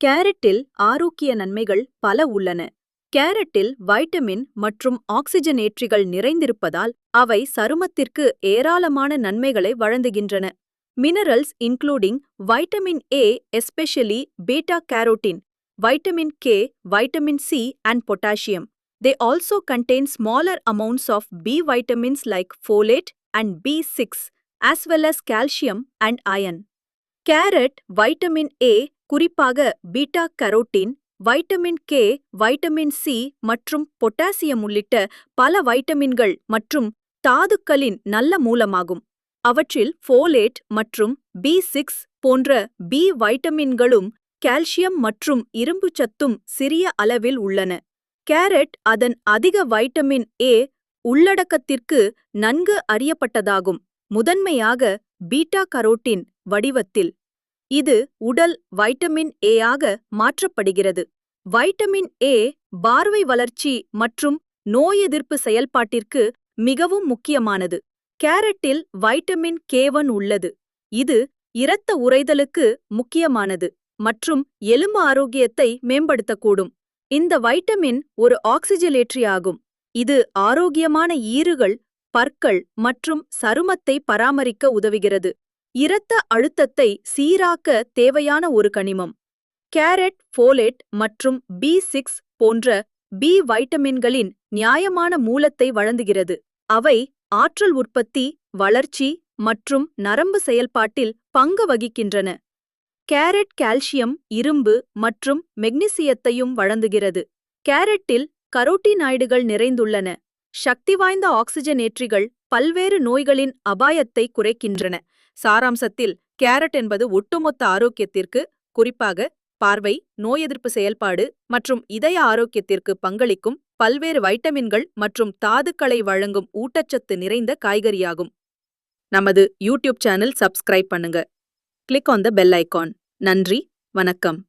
கேரட்டில் ஆரோக்கிய நன்மைகள் பல உள்ளன. கேரட்டில் வைட்டமின் மற்றும் ஆக்சிஜனேற்றிகள் நிறைந்திருப்பதால் அவை சருமத்திற்கு ஏராளமான நன்மைகளை வழங்குகின்றன. Minerals including vitamin A especially beta carotene vitamin K vitamin C and potassium. They also contain smaller amounts of B vitamins like folate and B six as well as calcium and iron carrot vitamin A குறிப்பாக beta carotene vitamin K vitamin C மற்றும் potassium உள்ளிட்ட பல வைட்டமின்கள் மற்றும் தாதுக்களின் நல்ல மூலமாகும். அவற்றில் folate மற்றும் பி சிக்ஸ் போன்ற பி வைட்டமின்களும் கால்சியம் மற்றும் இரும்புச் சத்தும் சிறிய அளவில் உள்ளன. கேரட் அதன் அதிக வைட்டமின் ஏ உள்ளடக்கத்திற்கு நன்கு அறியப்பட்டதாகும். முதன்மையாக பீட்டா கரோட்டின் வடிவத்தில். இது உடல் வைட்டமின் ஏ ஆக மாற்றப்படுகிறது. வைட்டமின் ஏ பார்வை வளர்ச்சி மற்றும் நோய் எதிர்ப்பு செயல்பாட்டிற்கு மிகவும் முக்கியமானது. கேரட்டில் வைட்டமின் கேவன் உள்ளது. இது இரத்த உறைதலுக்கு முக்கியமானது மற்றும் எலும்பு ஆரோக்கியத்தை மேம்படுத்தக்கூடும். இந்த வைட்டமின் ஒரு ஆக்சிஜலேற்றியாகும் இது ஆரோக்கியமான ஈறுகள் பற்கள் மற்றும் சருமத்தை பராமரிக்க உதவுகிறது. இரத்த அழுத்தத்தை சீராக்க தேவையான ஒரு கனிமம். கேரட் ஃபோலேட் மற்றும் பி சிக்ஸ் போன்ற பி வைட்டமின்களின் நியாயமான மூலத்தை வழங்குகிறது. அவை ஆற்றல் உற்பத்தி வளர்ச்சி மற்றும் நரம்பு செயல்பாட்டில் பங்கு வகிக்கின்றன. கேரட் கால்சியம் இரும்பு மற்றும் மெக்னீசியத்தையும் வழங்குகிறது. கேரட்டில் கரோட்டினாய்டுகள் நிறைந்துள்ளன. சக்தி வாய்ந்த ஆக்சிஜனேற்றிகள் பல்வேறு நோய்களின் அபாயத்தை குறைக்கின்றன. சாராம்சத்தில் கேரட் என்பது ஒட்டுமொத்த ஆரோக்கியத்திற்கு குறிப்பாக பார்வை நோய் எதிர்ப்பு செயல்பாடு மற்றும் இதய ஆரோக்கியத்திற்கு பங்களிக்கும் பல்வேறு வைட்டமின்கள் மற்றும் தாதுக்களை வழங்கும் ஊட்டச்சத்து நிறைந்த காய்கறியாகும். நமது யூடியூப் சேனல் சப்ஸ்கிரைப் பண்ணுங்க. Click on the bell icon. நன்றி வணக்கம்.